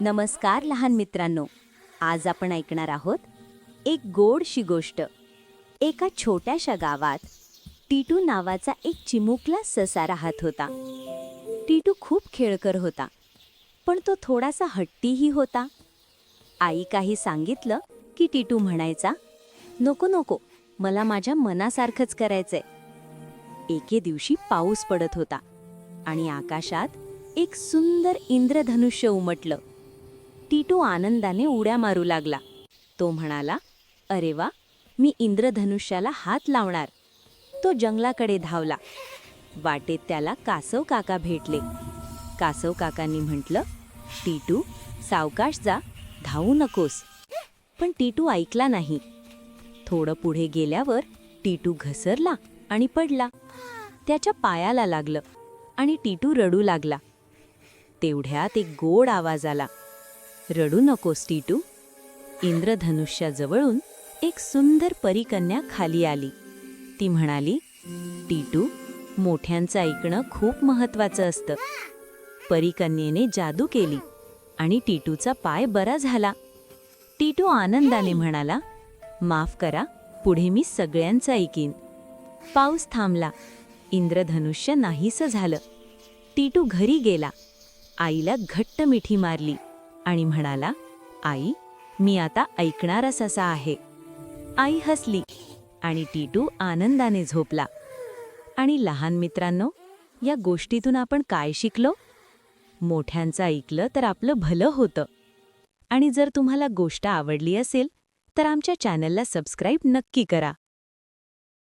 नमस्कार लहान मित्रांनो. आज आपण ऐकणार आहोत एक गोडशी गोष्ट. एका छोट्याशा गावात टीटू नावाचा एक चिमुकला ससा राहत होता. टीटू खूप खेळकर होता पण तो थोडासा हट्टीही होता. आई काही सांगितलं की टीटू म्हणायचा नको नको मला माझ्या मनासारखंच करायचंय. एके दिवशी पाऊस पडत होता आणि आकाशात एक सुंदर इंद्रधनुष्य उमटलं. टीटू आनंदाने उड्या मारू लागला. तो म्हणाला अरे वा मी इंद्रधनुष्याला हात लावणार. तो जंगलाकडे धावला. वाटेत त्याला कासव काका भेटले. कासव काकांनी म्हटलं टीटू सावकाश जा धावू नकोस. पण टीटू ऐकला नाही. थोडं पुढे गेल्यावर टीटू घसरला आणि पडला. त्याच्या पायाला लागलं आणि टीटू रडू लागला. तेवढ्यात एक गोड आवाज आला. रडू नकोस टीटू. इंद्रधनुष्याजवळून एक सुंदर परिकन्या खाली आली. ती म्हणाली टीटू मोठ्यांचं ऐकणं खूप महत्वाचं असतं. परिकन्येने जादू केली आणि टीटूचा पाय बरा झाला. टीटू आनंदाने म्हणाला माफ करा पुढे मी सगळ्यांचं ऐकीन. पाऊस थांबला. इंद्रधनुष्य नाहीसं झालं. टीटू घरी गेला. आईला घट्ट मिठी मारली. आणि म्हणाला आई मी आता ऐकणारच असा आहे. आई हसली आणि टीटू आनंदाने झोपला. आणि लहान मित्रांनो या गोष्टीतून आपण काय शिकलो? मोठ्यांचं ऐकलं तर आपलं भलं होतं. आणि जर तुम्हाला गोष्ट आवडली असेल तर आमच्या चॅनलला सबस्क्राईब नक्की करा.